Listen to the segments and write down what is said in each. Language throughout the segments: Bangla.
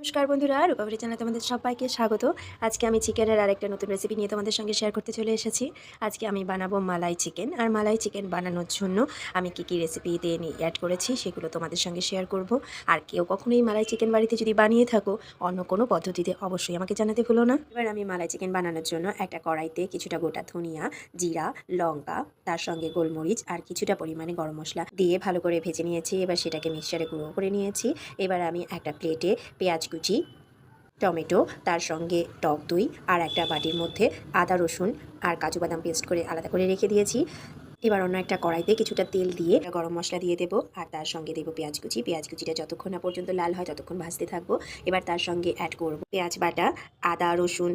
নমস্কার বন্ধুরা রূপাবলী চ্যানেলে তোমাদের সবাইকে স্বাগত। আজকে আমি চিকেনের আরেকটা নতুন রেসিপি নিয়ে তোমাদের সঙ্গে শেয়ার করতে চলে এসেছি। আজকে আমি বানাবো মালাই চিকেন আর মালাই চিকেন বানানোর জন্য আমি কী কী রেসিপিতে অ্যাড করেছি সেগুলো তোমাদের সঙ্গে শেয়ার করব। আর কেউ কখনো এই মালাই চিকেন বাড়িতে যদি বানিয়ে থাকো, অন্য কোনো পদ্ধতিতে অবশ্যই আমাকে জানাতে ভুলো না। এবার আমি মালাই চিকেন বানানোর জন্য একটা কড়াইতে কিছুটা গোটা ধনিয়া, জিরা, লঙ্কা, তার সঙ্গে গোলমরিচ, আর কিছুটা পরিমাণে গরম মশলা দিয়ে ভালো করে ভেজে নিয়েছি। এবার সেটাকে মিক্সচারে গুঁড়ো করে নিয়েছি। এবার আমি একটা প্লেটে পেঁয়াজ কুচি, টমেটো, তার সঙ্গে টক দই আর একটা বাটির মধ্যে আদা, রসুন আর কাজু বাদাম পেস্ট করে আলাদা করে রেখে দিয়েছি। এবার অন্য একটা কড়াইতে কিছুটা তেল দিয়ে গরম মশলা দিয়ে দেবো আর তার সঙ্গে দেবো পেঁয়াজ কুচি। পেঁয়াজ কুচিটা যতক্ষণ না পর্যন্ত লাল হয় ততক্ষণ ভাজতে থাকব। এবার তার সঙ্গে অ্যাড করব পেঁয়াজ বাটা, আদা, রসুন,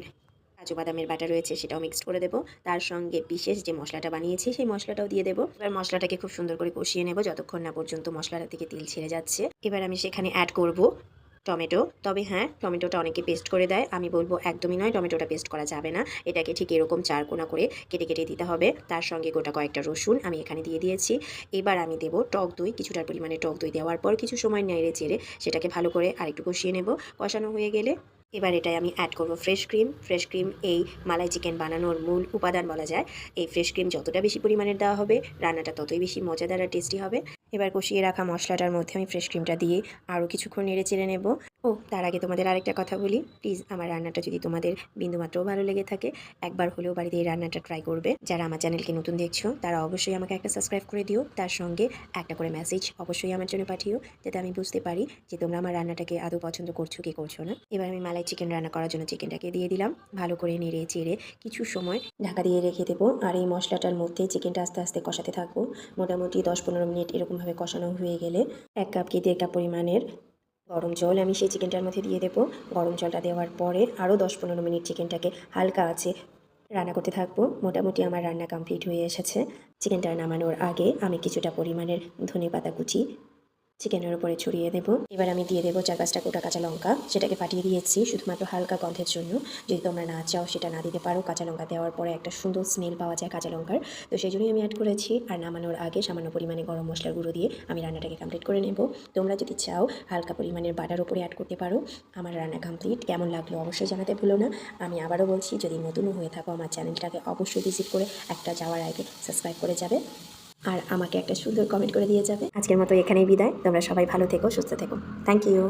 কাজু বাদামের বাটা রয়েছে সেটাও মিক্সড করে দেবো। তার সঙ্গে বিশেষ যে মশলাটা বানিয়েছি সেই মশলাটাও দিয়ে দেবো। এবার মশলাটাকে খুব সুন্দর করে কষিয়ে নেব যতক্ষণ না পর্যন্ত মশলাটা থেকে তেল ছেড়ে যাচ্ছে। এবার আমি সেখানে অ্যাড করব টমেটো। তবে হ্যাঁ টমেটোটা অনেকে পেস্ট করে দেয়। আমি বলব একদমই নয়, টমেটোটা পেস্ট করা যাবে না। এটাকে ঠিক এরকম চার কোনা করে কেটে কেটে দিতে হবে। তার সঙ্গে গোটা কয়েকটা রসুন আমি এখানে দিয়ে দিয়েছি। এবার আমি দেবো টক দই। কিছুটার পরিমাণে টক দই দেওয়ার পর কিছু সময় নেড়ে চেড়ে সেটাকে ভালো করে আরেকটু কষিয়ে নেব। কষানো হয়ে গেলে এবার এটাই আমি অ্যাড করব ফ্রেশ ক্রিম ফ্রেশ ক্রিম এই মালাই চিকেন বানানোর মূল উপাদান বলা যায়। এই ফ্রেশ ক্রিম যতটা বেশি পরিমাণে দেওয়া হবে, রান্নাটা ততই বেশি মজাদার আর টেস্টি হবে। এবার কষিয়ে রাখা মশলাটার মধ্যে আমি ফ্রেশ ক্রিমটা দিয়ে আরও কিছুক্ষণ নেড়ে চেড়ে নেব। ও, তার আগে তোমাদের আরেকটা কথা বলি। প্লিজ আমার রান্নাটা যদি তোমাদের বিন্দুমাত্রও ভালো লেগে থাকে, একবার হলেও বাড়িতে এই রান্নাটা ট্রাই করবে। যারা আমার চ্যানেলকে নতুন দেখছ, তারা অবশ্যই আমাকে একটা সাবস্ক্রাইব করে দিও। তার সঙ্গে একটা করে মেসেজ অবশ্যই আমার জন্য পাঠিও, যাতে আমি বুঝতে পারি যে তোমরা আমার রান্নাটাকে আদৌ পছন্দ করছ কি করছ না। এবার আমি মালাই চিকেন রান্না করার জন্য চিকেনটাকে দিয়ে দিলাম। ভালো করে নেড়ে চেড়ে কিছু সময় ঢাকা দিয়ে রেখে দেবো। আর এই মশলাটার মধ্যে চিকেনটা আস্তে আস্তে কষাতে থাকব। মোটামুটি দশ পনেরো মিনিট এরকমভাবে কষানো হয়ে গেলে এক কাপ কি দেড় কাপ পরিমাণের গরম জল আমি সেই চিকেনটার মধ্যে দিয়ে দেবো। গরম জলটা দেওয়ার পরে আরও দশ পনেরো মিনিট চিকেনটাকে হালকা আছে রান্না করতে থাকব। মোটামুটি আমার রান্না কমপ্লিট হয়ে এসেছে। চিকেনটা নামানোর আগে আমি কিছুটা পরিমাণের ধনে পাতা কুচি চিকেনের উপরে ছড়িয়ে দেবো। এবার আমি দিয়ে দেবো চার পাঁচটা গোটা কাঁচা লঙ্কা। সেটাকে ফাটিয়ে দিয়েছি শুধুমাত্র হালকা গন্ধের জন্য। যদি তোমরা না চাও সেটা না দিতে পারো। কাঁচা লঙ্কা দেওয়ার পরে একটা সুন্দর স্মেল পাওয়া যায় কাঁচা লঙ্কার। তো সেই জন্যই আমি অ্যাড করেছি। আর নামানোর আগে সামান্য পরিমাণে গরম মশলার গুঁড়ো দিয়ে আমি রান্নাটাকে কমপ্লিট করে নেব। তোমরা যদি চাও হালকা পরিমাণের বাটার উপরে অ্যাড করতে পারো। আমার রান্না কমপ্লিট কেমন লাগল অবশ্যই জানাতে ভুলো না। আমি আবারও বলছি, যদি নতুন হয়ে থাকো আমার চ্যানেলটাকে অবশ্যই ভিজিট করে একটা যাওয়ার আগে সাবস্ক্রাইব করে যাবে। আর আমাকে একটা সুন্দর কমেন্ট করে দিয়ে যাবে। আজকের মতো এখানেই বিদায়। তোমরা সবাই ভালো থেকো, সুস্থ থেকো। Thank you